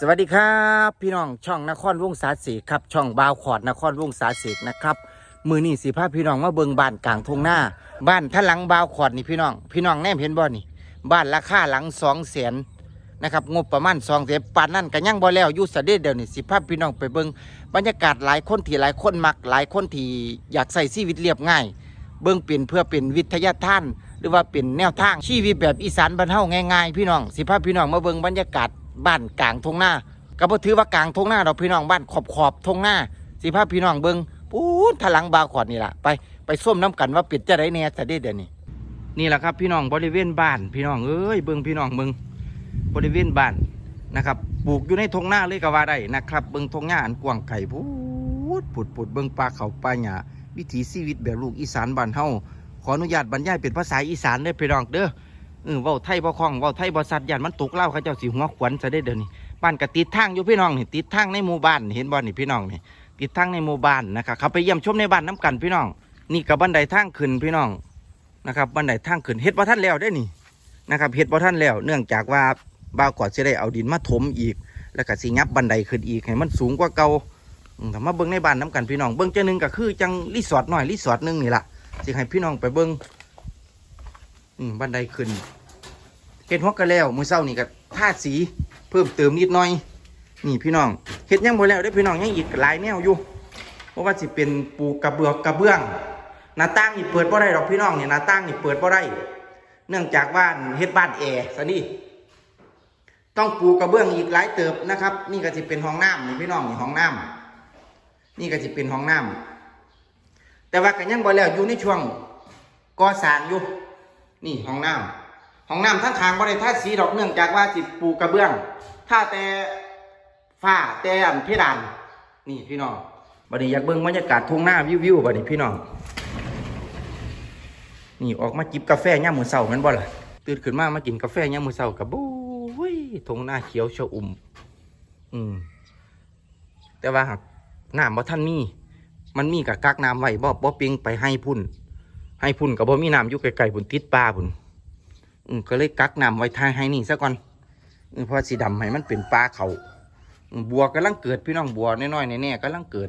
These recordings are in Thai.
สวัสดีครับ พี่น้องช่องนครวงศาสีครับช่องบาวขอดนครวงศาสีนะครับมือนี่สิพาพี่น้องมาเบิงบ้านกลางทงหน้า บ้านท่าหลังบาวขอดนี่พี่น้อง พี่น้องแนมเห็นบ่นี่บ้านราคาหลังสองแสนนะครับงบประมาณสองแสนปานนั่นก็ยังบ่แล้วอยู่สะเด็ดเดียวนี่สิพาพพี่น้องไปเบิงบรรยากาศหลายคนที่หลายคนมักหลายคนที่อยากใส่ชีวิตเรียบง่าย เบิงเป็นเพื่อเป็นวิทยาท่าน หรือว่าเป็นแนวทางชีวิตแบบอีสานบ้านเฮาง่ายๆ พี่น้องสิพาพพี่น้องมาเบิงบรรยากาศ บ้านกลางทงหน้าก็บ่ถือว่ากลางทงหน้าดอกพี่น้องบ้านขอบขอบทงหน้าสิพาพี่น้องเบิ่งปูนทะลังบาขอดนี่ล่ะไปไปส้มน้ำกันว่าปิดจะได้แน่ซะเด้เดี๋ยวนี้นี่แหละครับพี่น้องบริเวณบ้านพี่น้องเอ้ยเบิ่งพี่น้องเบิ่งบริเวณบ้านนะครับปลูกอยู่ในทงหน้าเลยก็ว่าได้นะครับ เบิ่งทงหญ้าอันกว้างไกลพูดปุดปุดเบิ่งปลาเขาปลาหญ้าวิถีชีวิตแบบลูกอีสานบ้านเฮาขออนุญาตบรรยายเป็นภาษาอีสานเด้พี่น้องเด้อ เออเว้าไทยบ่คล่องเว้าไทยบ่สัตว์ยันมันตกเล่าเขาเจ้าสิหัวขวัญซะได้เดี๋ยวนี้บ้านก็ติดทางอยู่พี่น้องนี่ติดทางในหมู่บ้านเห็นบ่นี่พี่น้องนี่ติดทางในหมู่บ้านนะครับเขาไปเยี่ยมชมในบ้านน้กันพี่น้อง นี่กับบันไดทางขึ้นพี่น้องนะครับบันไดทางขึ้นเฮ็ดบ่ทันแล้วได้นี่นะครับเฮ็ดบ่ทันแล้ว เนื่องจากว่าบ่าวกอดสิได้เอาดินมาถมอีก แล้วก็สิงับบันไดขึ้นอีกให้มันสูงกว่าเก่าอืมถ้ามาเบิ้งในบ้านน้กันพี่น้องเบิ้งจะหนึ่งก็คือจังรีสอร์ทหน่อยรีสอร์ทหนึ่งนี่ละสิให้พี่น้องไปเบิ้ง อืมบันไดขึ้นเฮ็ดฮอกกันแล้วมือเช้านี่ก็ทาสีเพิ่มเติมนิดหน่อย นี่พี่น้องเฮ็ดยังบ่แล้วเด้พี่น้องยังอีกหลายแนวอยู่เพราะว่าสิเป็นปูกระเบือกกระเบื้องหน้าต่างนี่เปิดบ่ได้ดอกพี่น้องเนี่หน้าต่างนี่เปิดบ่ได้ เนื่องจากว่าเฮ็ดบ้านแอร์ซะนี่ต้องปูกระเบื้องอีกหลายเติบนะครับ นี่ก็จะเป็นห้องน้ำนี่พี่น้องนี่ห้องน้ำนี่ก็จะเป็นห้องน้ำแต่ว่าก็ยังบ่แล้วอยู่ในช่วงก่อสร้างอยู่ นี่ห้องน้ำห้องน้ำทั้งทางบ่ได้ทสีดอกเนื่องจากว่าสิปูกระเบื้อง ถ้าแต่ฝ้าแต่อันเพดาน นี่พี่น้องบัดนี้อยากเบิ่งบรรยากาศทุ่งหน้าวิวๆบัดนี้พี่น้อง นี่ออกมาจิบกาแฟย่ามมือเช้าแม่นบ่ล่ะ ตื่นขึ้นมามากินกาแฟย่ามมือเช้ากับบู้ยทงหน้าเขียวชอุ่ม อืม แต่ว่าหากน้ำบ่ท่านมี มันมีกับกักน้ำไว้บ่บ่เปิงไปให้พุ่น ให้พุ่นกับบ่มีน้ำอยู่ไกลๆพุ่นติดปลาพุ่นก็เลยกักน้ำไว้ทายให้นี่ซะก่อนเพราะสีดำให้มันเป็นปลาเขาบัวกำลังเกิดพี่น้องบัวน้อยๆแน่ๆกำลังเกิด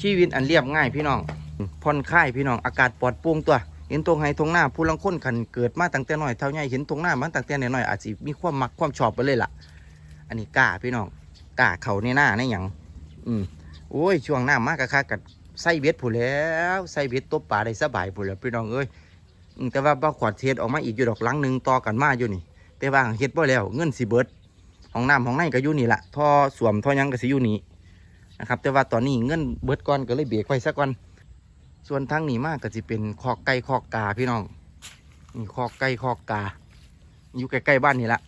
ชีวิตอันเรียบง่ายพี่น้องอืมผ่อนคลายพี่น้องอากาศปลอดโปร่งตัว เห็นตรงไห้ตรงหน้าผู้ลังค้นขันเกิดมาตั้งแต่น้อยเท่าใหญ่เห็นตรงหน้ามันตั้งแต่น้อยๆอาจจะมีความมักความชอบไปเลยล่ะ อันนี้กล้าพี่น้องกล้าเขาในหน้าในหยังอืมโอ้ยช่วงหน้ามากกะคักกั ใส่เบ็ดผู้แล้วใส่เบ็ดตบปลาได้สบายผู้แล้วพี่น้องเอ้ยแต่ว่าบ่ขวดเทศออกมาอีกอยู่ดอกลังหนึ่งต่อกันมาอยู่นี่ แต่ว่าเฮ็ดบ่แล้วเงินสิเบิดห้องน้ำห้องในก็อยู่นี่ละท่อสวมท่อยังก็สิอยู่นี่นะครับ แต่ว่าตอนนี้เงินเบิดก่อนก็เลยเบรกไว้ซะก่อนส่วนทางนี้มากก็จะเป็นคอกไก่คอกกาพี่น้องนี่คอกไก่คอกกา อยู่ใกล้ๆบ้านนี่ละ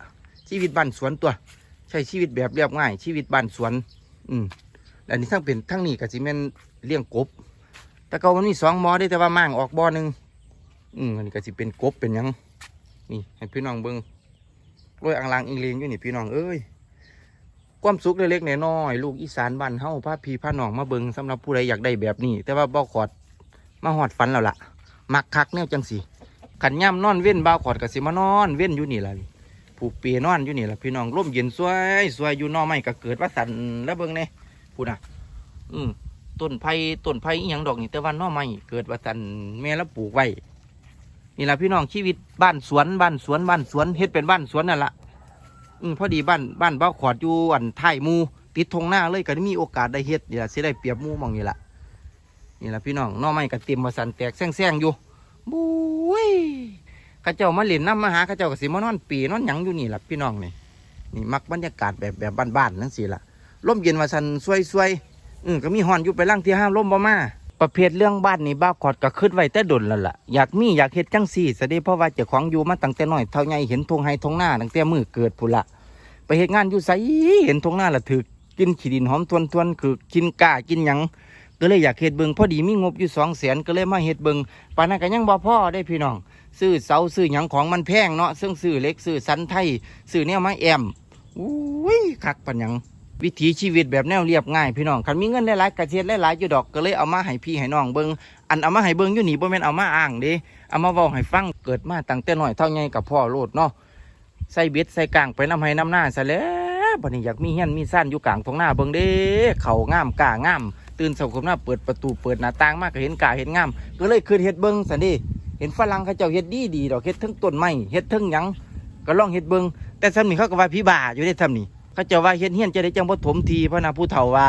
ชีวิตบ้านสวนตัว ใช้ชีวิตแบบเรียบง่าย ชีวิตบ้านสวน อืมและนี่ทั้งเป็นทั้งนี้ก็จะเป็น เลี้ยงกบ แต่ก็มันมีสองมอได้แต่ว่ามั่างออกบ่อหนึ่งอืมอันนี้ก็จะเป็นกบเป็นยังนี่ให้พี่น้องเบิ้งรวยอังลางอิงเลงอยู่นี่พี่น้องเอ้ยความสุขเล็กๆน้อยๆลูกอีสานบ้านเฮาพาพี่พาน้องมาเบิงสำหรับผู้ใดอยากได้แบบนี้ แต่ว่าบ่ขอดมาหอดฝันแล้วล่ะ มักคักแน่วจังสีขันย่ำนอนเว้นบ่าวขอดกับสิมานอน เว้นอยู่นี่ล่ะผูกเปียนอนอยู่นี่ล่ะพี่น้องร่มเย็นสวยสวยอยู่นอไม่ก็เกิดว่าสันแล้วเบิ่งเนี่ยพูดนะอืม ต้นไผ่ต้นไผ่อีหยังดอกนี่แต่ว่านอไม่เกิดว่าสันแม่แล้วปลูกไว้นี่แหละพี่น้องชีวิตบ้านสวนบ้านสวนบ้านสวนเฮ็ดเป็นบ้านสวนนั่นละอืมพอดีบ้านบ้านเบ่าขอดอยู่อันท้ายมูติดทงหน้าเลยก็ได้มีโอกาสได้เฮ็ดนี่แหละสิได้เปรียบมูมองนี่แหละนี่แหละพี่น้องน้อไม้กระเต็มมาสันแตกแซงๆอยู่บุ้ยข้าเจ้ามาเล่นน้ำมาหาข้าเจ้าก็สิมานอนปีนอนหยังอยู่นี่แหละพี่น้องนี่นี่มักบรรยากาศแบบแบบบ้านๆนั่นสิล่ะร่มเย็นมาสันสวยๆ อืมก็มีหอนอยู่ไปล่างที่ห้ามร่มบ่มาประเภทเรื่องบ้านนี่บ้าขอดก็ขึ้นไว้แต่ดนแล้วล่ะอยากมีอยากเฮ็ดจังสี่สะเดเพราะว่าเจ้าของอยู่มาตั้งแต่น้อยเท่าไงเห็นทงไฮทงหน้าตั้งแต่มือเกิดพุ่นละไปเฮ็ดงานอยู่ไสเห็นทงหน้าละถือกินขี้ดินหอมทวนๆคือกินกากินหยังก็เลยอยากเฮ็ดเบิงพอดีมีงบอยู่สองแสนก็เลยมาเฮ็ดเบิงปานนั้นก็ยังบ่พ่อได้พี่น้อง ซื้อเสาซื้อหยังของมันแพงเนาะซึ่งซื้อเล็กซื้อสันไทยซื้อแนวไม้แอมอุ้ยคักปันหยัง วิถีชีวิตแบบแนวเรียบง่ายพี่น้องคันมีเงินหลายๆกระเทียดหลายๆอยู่ดอกก็เลยเอามาให้พี่ให้น้องเบิงอันเอามาให้เบิงอยู่นี่บ่แม่นเอามาอ้างเด้เอามาเว้าให้ฟังเกิดมาตั้งแต่น้อยเท่าใหญ่กับพ่อโลดเนาะใส่เบ็ดใส่กลางไปน้ำให้น้ำหน้าซะแล้วบัดนี้อยากมีเฮียนมีซ่านอยู่กลางท้องหน้าเบิ่งเด้เขาง่ามกาง่าม ตื่นเช้าขึ้นมาเปิดประตูเปิดหน้าต่างมากก็เห็นกาเห็นง่าม ก็เลยขึ้นเฮ็ดเบิ่งซั่นดิเห็นฝรั่งเขาเจ้าเฮ็ดดีดีดอกเฮ็ดทั้งต้นไม้เฮ็ดทั้งหยังก็ลองเฮ็ดเบิ่งแต่ซ้ำนี่เขาก็ว่าพี่บ้าอยู่ได้ซ้ำนี่ เขาเจ้าว่าเฮ็ดเฮียนจะได้จังบ่ถมทีเพราะนะผู้เฒ่าว่า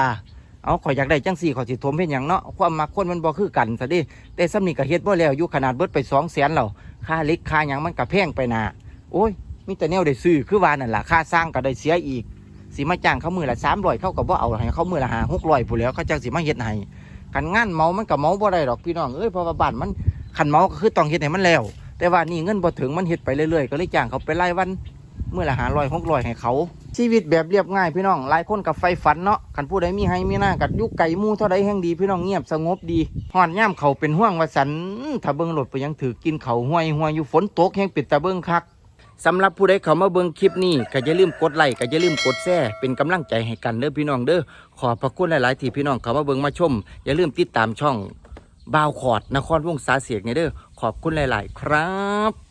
เอาข่อยอยากได้จังสี่ข่อยสิถมเฮ็ดหยังเนาะความมักคนมันบ่คือกันซะดิแต่ซ้ำนี่ก็เฮ็ดบ่แล้วอยู่ขนาดเบิดไป200,000แล้วค่าเล็กค่าหยังมันก็แพงไปน่ะโอ้ยมีแต่แนวได้ซื้อคือว่านั่นล่ะค่าสร้างก็ได้เสียอีกสิมาจ้างเขามือละ300เขาก็บ่เอาให้เขามือละ5 600ผู้แล้วเขาจังสิมาเฮ็ดให้กันงานเมามันก็เมาบ่ได้ดอกพี่น้องเอ้ยเพราะว่าบ้านมันคันเมาก็คือต้องเฮ็ดให้มันแล้ว แต่ว่านี่เงินบ่ถึงมันเฮ็ดไปเรื่อยๆก็เลยจ้างเขาไปรายวันมื้อละ500 600ให้เขา ชีวิตแบบเรียบง่ายพี่น้องหลายคนกับไฟฝันเนาะคันผู้ใดมีให้มีหน้ากัดยุกไก่มูเท่าใดแห่งดีพี่น้องเงียบสงบดีฮอดย่มเขาเป็นห่วงว่าสันถ้าเบิ่งรถไปยังถือกินเขาห้วยห้วยอยู่ฝนตกแห่งปิดตาเบิ่งคักสำหรับผู้ใดเข้ามาเบิ่งคลิปนี้ก็อย่าลืมกดไลค์ก็อย่าลืมกดแชร์เป็นกำลังใจให้กันเด้อพี่น้องเด้อขอบพระคุณหลาย ๆ ที่พี่น้องเข้ามาเบิ่งมาชม อย่าลืมติดตามช่องบ่าวขอดนครวงศาเสียกเนี่ยเด้อขอบคุณหลาย ๆ ครับ